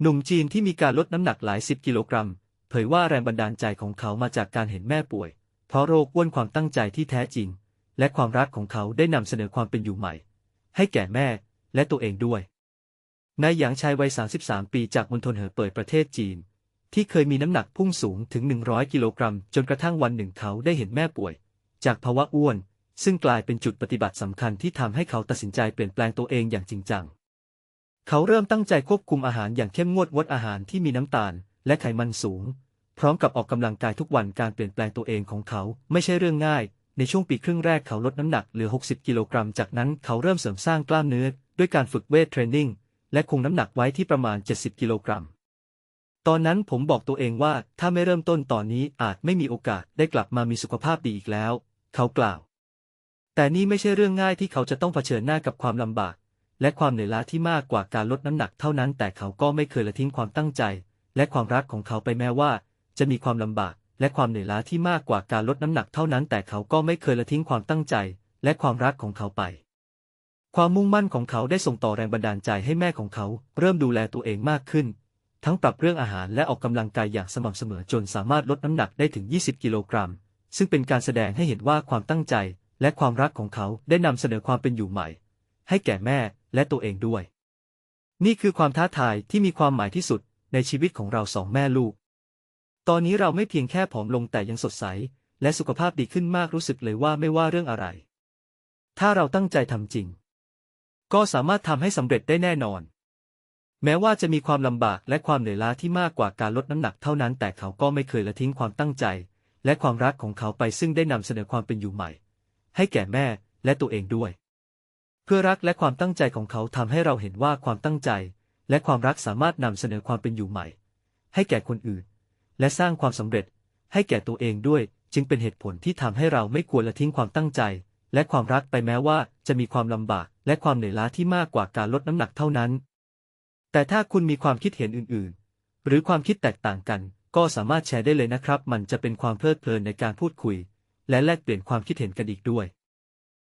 หนุ่มจีนที่มีการลดน้ำหนักหลายสิบกิโลกรัม เผยว่าแรงบันดาลใจของเขามาจากการเห็นแม่ป่วย เพราะโรคอ้วนความตั้งใจที่แท้จริง และความรักของเขาได้นำเสนอความเป็นอยู่ใหม่ ให้แก่แม่และตัวเองด้วย นายหยางชายวัย 33 ปีจากมณฑลเหอเป่ยประเทศจีน ที่เคยมีน้ำหนักพุ่งสูงถึง 100 กิโลกรัม จนกระทั่งวันหนึ่งเขาได้เห็นแม่ป่วย จากภาวะอ้วน ซึ่งกลายเป็นจุดปฏิบัติสำคัญที่ทำให้เขาตัดสินใจเปลี่ยนแปลงตัวเองอย่างจริงจัง เขาเริ่มตั้งใจควบคุมอาหารอย่างเข้มงวดงดอาหารที่มีน้ำตาล และไขมันสูง พร้อมกับออกกำลังกายทุกวันการเปลี่ยนแปลงตัวเองของเขาไม่ใช่เรื่องง่าย ในช่วงปีครึ่งแรกเขาลดน้ำหนักเหลือ 60 กิโลกรัม จากนั้นเขาเริ่มเสริมสร้างกล้ามเนื้อ ด้วยการฝึกเวทเทรนนิ่งและคงน้ำหนักไว้ที่ประมาณ 70 กิโลกรัม ตอนนั้นผมบอกตัวเองว่าถ้าไม่เริ่มต้นตอนนี้อาจไม่มีโอกาสได้กลับมามีสุขภาพดีอีกแล้ว เขากล่าว แต่นี่ไม่ใช่เรื่องง่ายที่เขาจะต้องเผชิญหน้ากับความลำบาก และความเหนื่อยล้าที่มากกว่าการลดน้ำหนักเท่านั้น แต่เขาก็ไม่เคยละทิ้งความตั้งใจ และความรักของเขาไปแม้ว่า จะมีความลำบาก และความเหนื่อยล้าที่มากกว่าการลดน้ำหนักเท่านั้น แต่เขาก็ไม่เคยละทิ้งความตั้งใจ และความรักของเขาไป ความมุ่งมั่นของเขาได้ส่งต่อแรงบันดาลใจให้แม่ของเขา เริ่มดูแลตัวเองมากขึ้น ทั้งปรับเรื่องอาหารและออกกำลังกายอย่างสม่ำเสมอจนสามารถลดน้ำหนักได้ถึง 20 กิโลกรัม ซึ่งเป็นการแสดงให้เห็นว่าความตั้งใจ และความรักของเขาได้นำเสนอความเป็นอยู่ใหม่ ให้แก่แม่และตัวเองด้วย นี่คือความท้าทายที่มีความหมายที่สุดในชีวิตของเราสองแม่ลูก ตอนนี้เราไม่เพียงแค่ผอมลงแต่ยังสดใส และสุขภาพดีขึ้นมากรู้สึกเลยว่าไม่ว่าเรื่องอะไร ถ้าเราตั้งใจทำจริง ก็สามารถทำให้สำเร็จได้แน่นอน แม้ว่าจะมีความลำบากและความเหนื่อยล้าที่มากกว่าการลดน้ำหนักเท่านั้น แต่เขาก็ไม่เคยละทิ้งความตั้งใจ และความรักของเขาไปซึ่งได้นำเสนอความเป็นอยู่ใหม่ ให้แก่แม่และตัวเองด้วย เพื่อรักและความตั้งใจของเขาทำให้เราเห็นว่าความตั้งใจ และความรักสามารถนำเสนอความเป็นอยู่ใหม่ ให้แก่คนอื่น และสร้างความสำเร็จ ให้แก่ตัวเองด้วย จึงเป็นเหตุผลที่ทำให้เราไม่ควรละทิ้งความตั้งใจ และความรักไปแม้ว่าจะมีความลำบาก และความเหนื่อยล้าที่มากกว่าการลดน้ำหนักเท่านั้น แต่ถ้าคุณมีความคิดเห็นอื่นๆ หรือความคิดแตกต่างกัน ก็สามารถแชร์ได้เลยนะครับ มันจะเป็นความเพลิดเพลินในการพูดคุย และแลกเปลี่ยนความคิดเห็นกันอีกด้วย